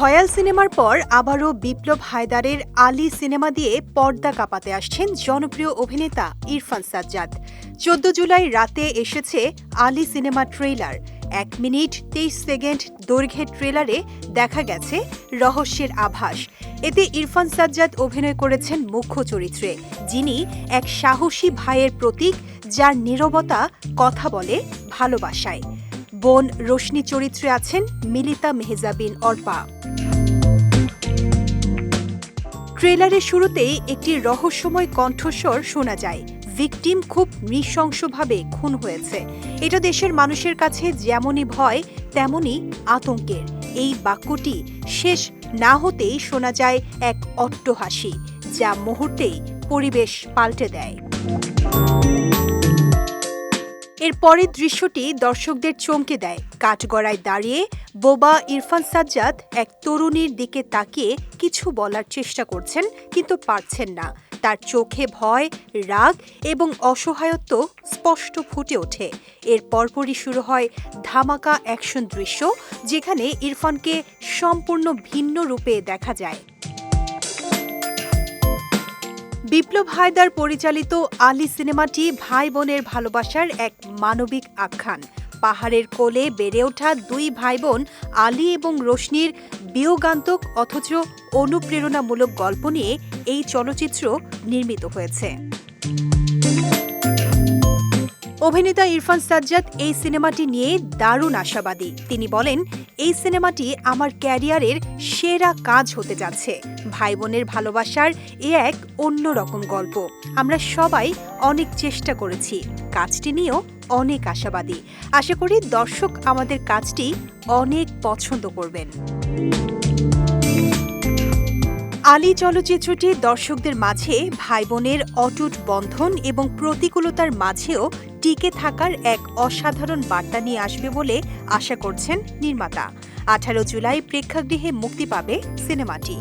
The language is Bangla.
ভয়াল সিনেমার পর আবারও বিপ্লব হায়দারের আলী সিনেমা দিয়ে পর্দা কাঁপাতে আসছেন জনপ্রিয় অভিনেতা ইরফান সাজ্জাদ। চোদ্দ জুলাই রাতে এসেছে আলী সিনেমা ট্রেলার এক মিনিট তেইশ সেকেন্ড দৈর্ঘ্যের ট্রেলারে দেখা গেছে রহস্যের আভাস। এতে ইরফান সাজ্জাদ অভিনয় করেছেন মুখ্য চরিত্রে, যিনি এক সাহসী ভাইয়ের প্রতীক, যার নীরবতা কথা বলে ভালোবাসায়। বোন রোশনি চরিত্রে আছেন মিলিতা মেহজাবিন অর্পা। ট্রেলারের শুরুতেই একটি রহস্যময় কণ্ঠস্বর শোনা যায়। ভিকটিম খুব নৃশংসভাবে খুন হয়েছে। এটা দেশের মানুষের কাছে যেমনই ভয়, তেমনই আতঙ্কের। এই বাক্যটি শেষ না হতেই শোনা যায় এক অট্টহাসি, যা মুহূর্তেই পরিবেশ পাল্টে দেয়। এর পরের দৃশ্যটি দর্শকদের চমকে দেয়। কাঠগড়ায় দাঁড়িয়ে বোবা ইরফান সাজ্জাদ এক তরুণীর দিকে তাকিয়ে কিছু বলার চেষ্টা করছেন, কিন্তু পারছেন না। তার চোখে ভয়, রাগ এবং অসহায়ত্ব স্পষ্ট ফুটে ওঠে। এর পরপরই শুরু হয় ধামাকা অ্যাকশন দৃশ্য, যেখানে ইরফানকে সম্পূর্ণ ভিন্ন রূপে দেখা যায়। বিপ্লব হায়দার পরিচালিত আলী সিনেমাটি ভাই বোনের ভালোবাসার এক মানবিক আখ্যান। পাহাড়ের কোলে বেড়ে ওঠা দুই ভাই বোন আলী এবং রোশনির বিয়োগান্তক অথচ অনুপ্রেরণামূলক গল্প নিয়ে এই চলচ্চিত্র নির্মিত হয়েছে। অভিনেতা ইরফান সাজ্জাদ এই সিনেমাটি নিয়ে দারুণ আশাবাদী। তিনি বলেন, এই সিনেমাটি আমার ক্যারিয়ারের সেরা কাজ হতে যাচ্ছে। ভাই বোনের ভালোবাসার এ এক অন্যরকম গল্প। আমরা সবাই অনেক চেষ্টা করেছি। কাজটি নিয়েও অনেক আশাবাদী। আশা করি দর্শক আমাদের কাজটি অনেক পছন্দ করবেন। আলী চলচ্চিত্রটি দর্শকদের মাঝে ভাই বোনের অটুট বন্ধন এবং প্রতিকূলতার মাঝেও টিকে থাকার এক অসাধারণ বার্তা নিয়ে আসবে বলে আশা করছেন নির্মাতা। আঠারো জুলাই প্রেক্ষাগৃহে মুক্তি পাবে সিনেমাটি।